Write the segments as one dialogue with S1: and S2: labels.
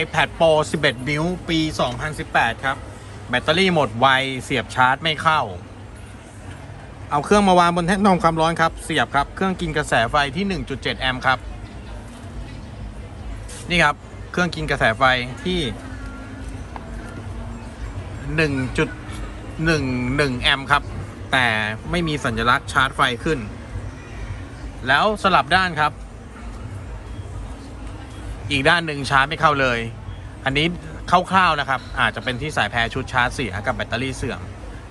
S1: iPad Pro 11 นิ้ว ปี 2018 ครับ แบตเตอรี่หมดไว เสียบชาร์จไม่เข้า เอาเครื่องมาวางบนแท่นทองความร้อนครับ เสียบครับ เครื่องกินกระแสไฟที่ 1.7 แอมป์ครับ นี่ครับ เครื่องกินกระแสไฟที่ 1.11 แอมป์ครับ แต่ไม่มีสัญลักษณ์ชาร์จไฟขึ้น แล้วสลับด้านครับ อีกด้านหนึ่งชาร์จไม่เข้าเลย อันนี้คร่าวๆนะครับ อาจจะเป็นที่สายแพรชุดชาร์จเสียกับแบตเตอรี่เสื่อม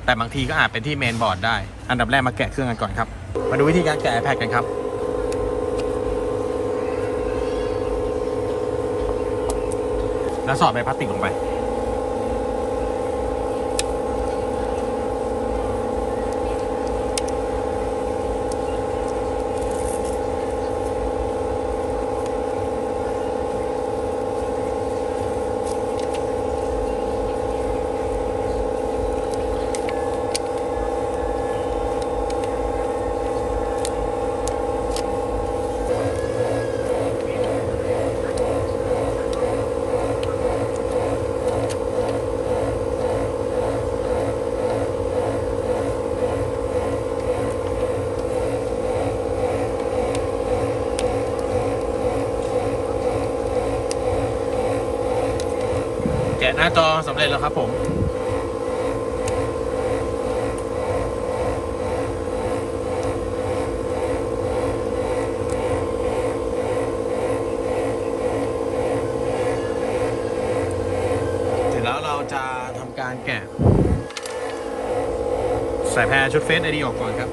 S1: แต่บางทีก็อาจเป็นที่เมนบอร์ดได้ อันดับแรกมาแกะเครื่องกันก่อนครับ มาดูวิธีการแกะ iPad กันครับแล้วสอดใบพลาสติกลงไป น้าจอสำเร็จแล้วครับผม เสร็จแล้วเราจะทำการแกะสายแพรชุดเฟสไอดีออกก่อนครับ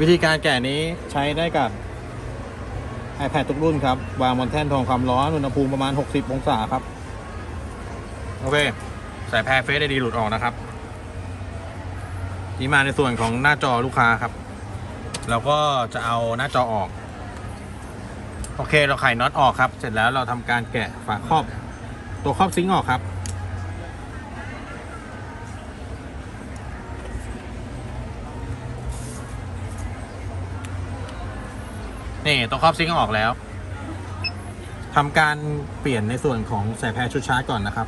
S1: วิธีการแกะนี้ใช้ได้กับ iPad ทุกรุ่นครับ วางบนแท่นทองความร้อนอุณหภูมิประมาณ 60 องศาครับ โอเค สายแพรเฟซไอดีหลุดออกนะครับ นี่มาในส่วนของหน้าจอลูกค้าครับ เราก็จะเอาหน้าจอออก โอเค เราไขน็อตออกครับ เสร็จแล้วเราทำการแกะฝาครอบ ตัวครอบซิงค์ออกครับ นี่ตัวครอบซิงออกแล้วทำการเปลี่ยนในส่วนของสายแพรชุดชาร์จก่อนนะครับ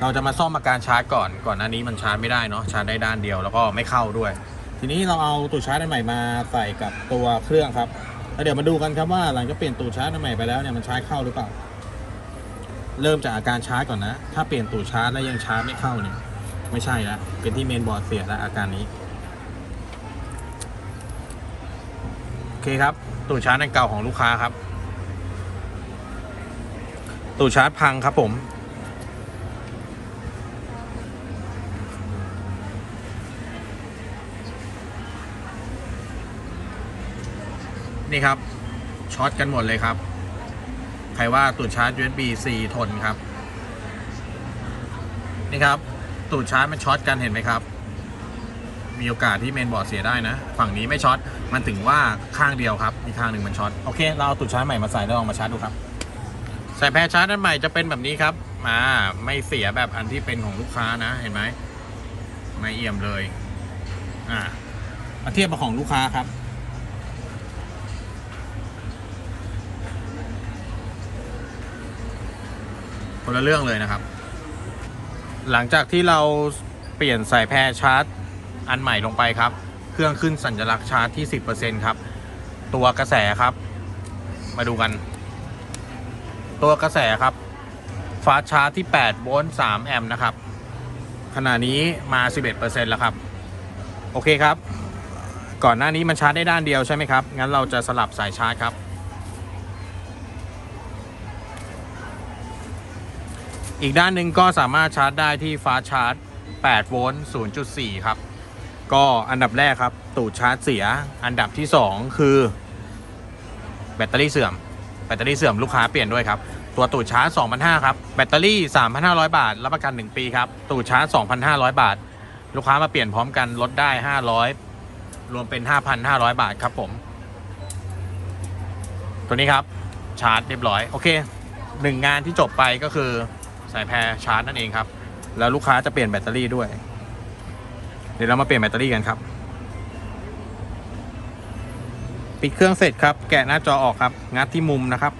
S1: เราจะมาซ่อมอาการชาร์จก่อนก่อนหน้านี้มันชาร์จไม่ได้เนาะชาร์จได้ด้านเดียวแล้วก็ไม่เข้าด้วย ทีนี้เราเอาตัวชาร์จใหม่มาใส่กับตัวเครื่องครับแล้วเดี๋ยวมาดูกันครับว่าหลังจากเปลี่ยนตัวชาร์จใหม่ไปแล้วเนี่ยมันชาร์จเข้าหรือเปล่า เริ่มจากอาการชาร์จก่อนนะ ถ้าเปลี่ยนตัวชาร์จแล้วยังชาร์จไม่เข้าเนี่ยไม่ใช่แล้วเป็นที่เมนบอร์ดเสียแล้วอาการนี้โอเคครับ ตู้ชาร์จอันเก่าของลูกค้าครับ ตู้ชาร์จพังครับผม นี่ครับช็อตกันหมดเลยครับ ใครว่าตูดชาร์จ USB C ทนครับ นี่ครับตูดชาร์จมันช็อตกันเห็นไหมครับ มีโอกาสที่เมนบอร์ดเสียได้นะ ฝั่งนี้ไม่ช็อต มันถึงว่าข้างเดียวครับ อีกข้างหนึ่งมันช็อต โอเค เราเอาตูดชาร์จใหม่มาใส่แล้วลองมาชาร์จดูครับ ใส่แพรชาร์จอันใหม่จะเป็นแบบนี้ครับมาไม่เสียแบบอันที่เป็นของลูกค้านะ เห็นไหม ไม่เอี่ยมเลย อ่ามาเทียบกับของลูกค้าครับคนละเรื่องเลยนะครับ หลังจากที่เราเปลี่ยนสายแพรชาร์จ อันใหม่ลงไปครับ เครื่องขึ้นสัญลักษณ์ชาร์จที่ 10%ครับ ตัวกระแสครับ มาดูกัน ตัวกระแสครับฟาชาร์จที่8โวลต์3แอมป์นะครับ ขณะนี้มา 11%แล้วครับ โอเคครับ ก่อนหน้านี้มันชาร์จได้ด้านเดียวใช่ไหมครับ งั้นเราจะสลับสายชาร์จครับอีกด้านหนึ่งก็สามารถชาร์จได้ที่ฟ้าชาร์จ 8 โวลต์ 0.4 ครับ ก็อันดับแรกครับ ตูดชาร์จเสีย อันดับที่ 2 คือ แบตเตอรี่เสื่อม แบตเตอรี่เสื่อมลูกค้าเปลี่ยนด้วยครับ ตัวตูดชาร์จ2,500 ครับ แบตเตอรี่ 3,500 บาท รับประกัน 1 ปีครับ ตูดชาร์จ 2,500 บาท ลูกค้ามาเปลี่ยนพร้อมกันลดได้ 500 รวมเป็น 5,500 บาทครับผม ตัวนี้ครับชาร์จเรียบร้อย โอเคหนึ่งงานที่จบไปก็คือสายแพรชาร์จนั่นเองครับ แล้วลูกค้าจะเปลี่ยนแบตเตอรี่ด้วย เดี๋ยวเรามาเปลี่ยนแบตเตอรี่กันครับ ปิดเครื่องเสร็จครับ แกะหน้าจอออกครับ งัดที่มุมนะครับ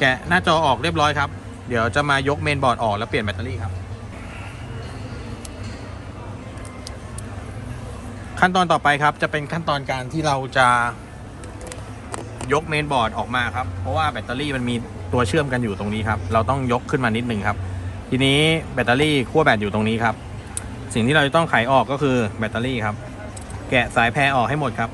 S1: แกะหน้าจอออกเรียบร้อยครับ เดี๋ยวจะมายกเมนบอร์ดออกแล้วเปลี่ยนแบตเตอรี่ครับ ขั้นตอนต่อไปครับจะเป็นขั้นตอนการที่เราจะยกเมนบอร์ดออกมาครับ เพราะว่าแบตเตอรี่มันมี ตัวเชื่อมกันอยู่ตรงนี้ครับ เราต้องยกขึ้นมานิดนึงครับ ทีนี้แบตเตอรี่ขั้วแบตอยู่ตรงนี้ครับ สิ่งที่เราจะต้องไขออกก็คือแบตเตอรี่ครับ แกะสายแพรออกให้หมดครับ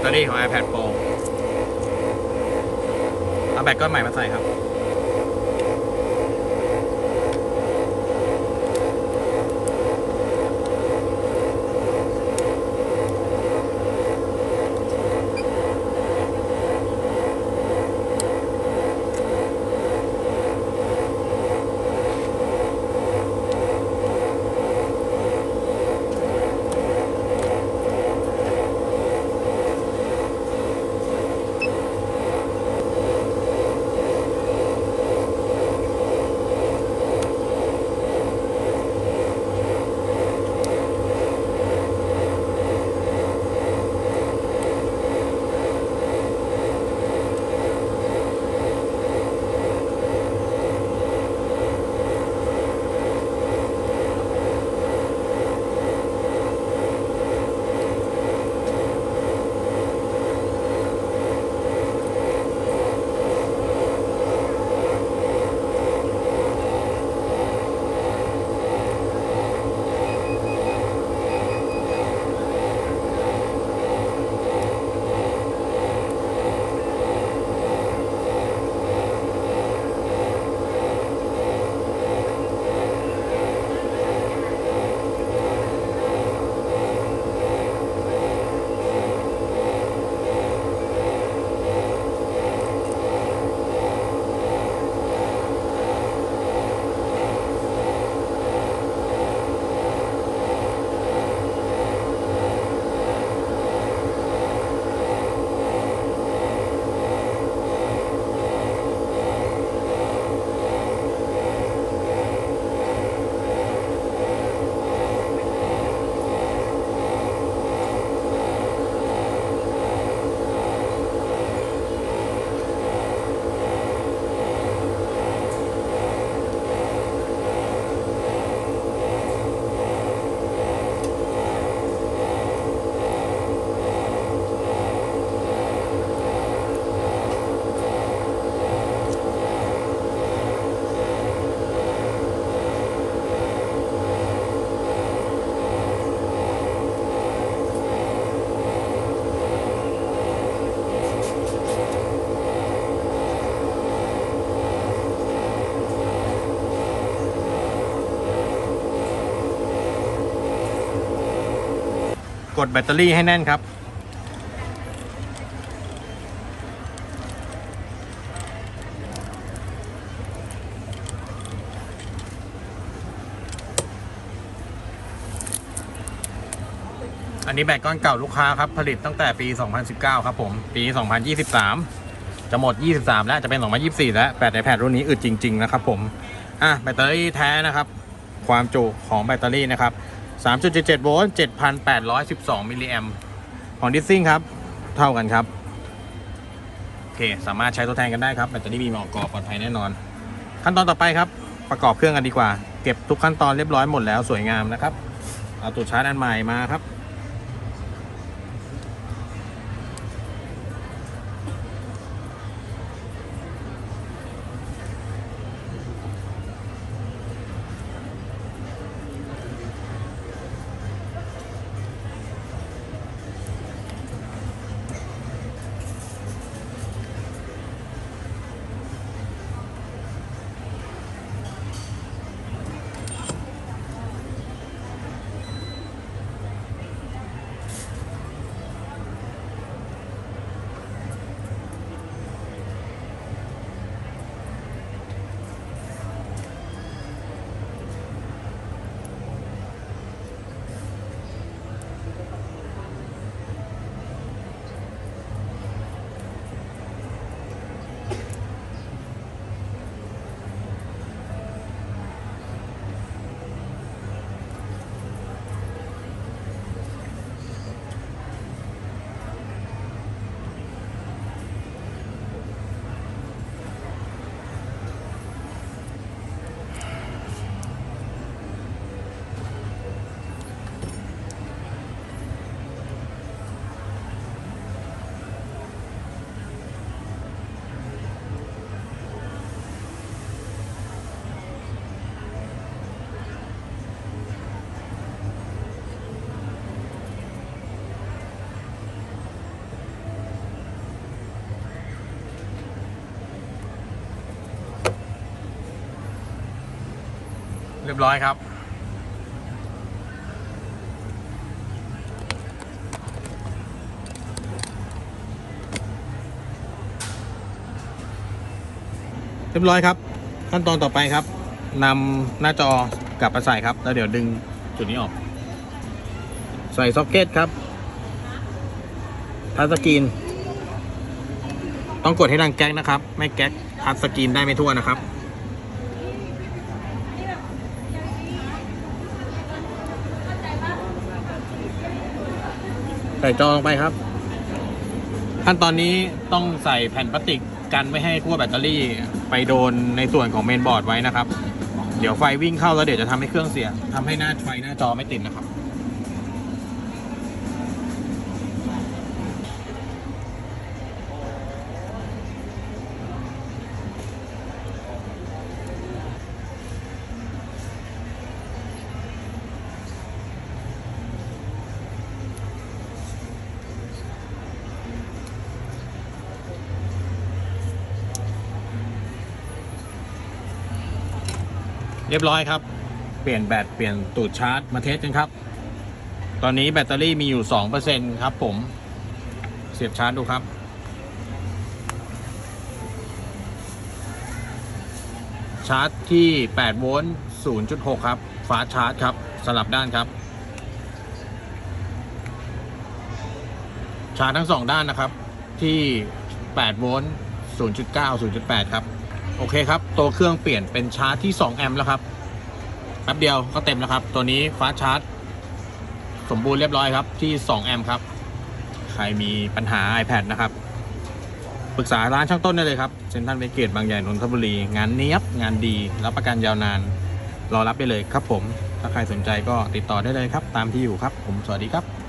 S1: ตเตอรี่ของ iPad Pro เอาแบตก้อนใหม่มาใส่ครับ กดแบตเตอรี่ให้แน่นครับ อันนี้แบตก้อนเก่าลูกค้าครับ ผลิตตั้งแต่ปี 2019 ครับผม ปี 2023 จะหมด 23 แล้ว จะเป็น 2024 แล้วแบตไอแพดรุ่นนี้อึดจริง ๆ นะครับผม อะแบตเตอรี่แท้นะครับ ความจุของแบตเตอรี่นะครับ 3.77 โวลต์ 7,812 มิลลิแอมของดิสซิ่งครับ เท่ากันครับ โอเค สามารถใช้ตัวแทนกันได้ครับ แบตเตอรี่มีหมอกกรอบปลอดภัยแน่นอน ขั้นตอนต่อไปครับ ประกอบเครื่องกันดีกว่า เก็บทุกขั้นตอนเรียบร้อยหมดแล้วสวยงามนะครับ เอาตัวชาร์จอันใหม่มาครับ รียบร้อยครับ เรียบร้อยครับ ขั้นตอนต่อไปครับนำหน้าจอกลับมาใส่ครับ แล้วเดี๋ยวดึงจุดนี้ออก ใส่ซ็อกเก็ตครับทัชสกรีน ต้องกดให้ดังแก๊กนะครับ ไม่แก๊กทัชสกรีนได้ไม่ทั่วนะครับ ใส่จอลงไปครับ ขั้นตอนนี้ต้องใส่แผ่นพลาสติกกันไม่ให้ขั้วแบตเตอรี่ไปโดนในส่วนของเมนบอร์ดไว้นะครับ เดี๋ยวไฟวิ่งเข้าแล้วเดี๋ยวจะทำให้เครื่องเสียทำให้หน้าไฟหน้าจอไม่ติดนะครับ เรียบร้อยครับ เปลี่ยนแบตเปลี่ยนตูดชาร์จมาเทสกันครับ ตอนนี้แบตเตอรี่มีอยู่ 2%ครับผม เสียบชาร์จดูครับชาร์จที่ 8 โวลต์ 0.6 ครับฟาสต์ชาร์จครับ สลับด้านครับ ชาร์จทั้งสองด้านนะครับ ที่ 8 โวลต์ 0.9 0.8 ครับ โอเคครับ ตัวเครื่องเปลี่ยนเป็นชาร์จที่ 2 แอมป์แล้วครับ แป๊บเดียวก็เต็มแล้วครับ ตัวนี้ฟ้าชาร์จ สมบูรณ์เรียบร้อยครับที่ 2 แอมป์ครับ ใครมีปัญหา iPad นะครับปรึกษาร้านช่างต้นได้เลยครับเซ็นทรัลเวเกตบางใหญ่นนทบุรี งานเนี้ยบงานดี รับประกันยาวนาน รอรับได้เลยครับผม ถ้าใครสนใจก็ติดต่อได้เลยครับ ตามที่อยู่ครับ ผมสวัสดีครับ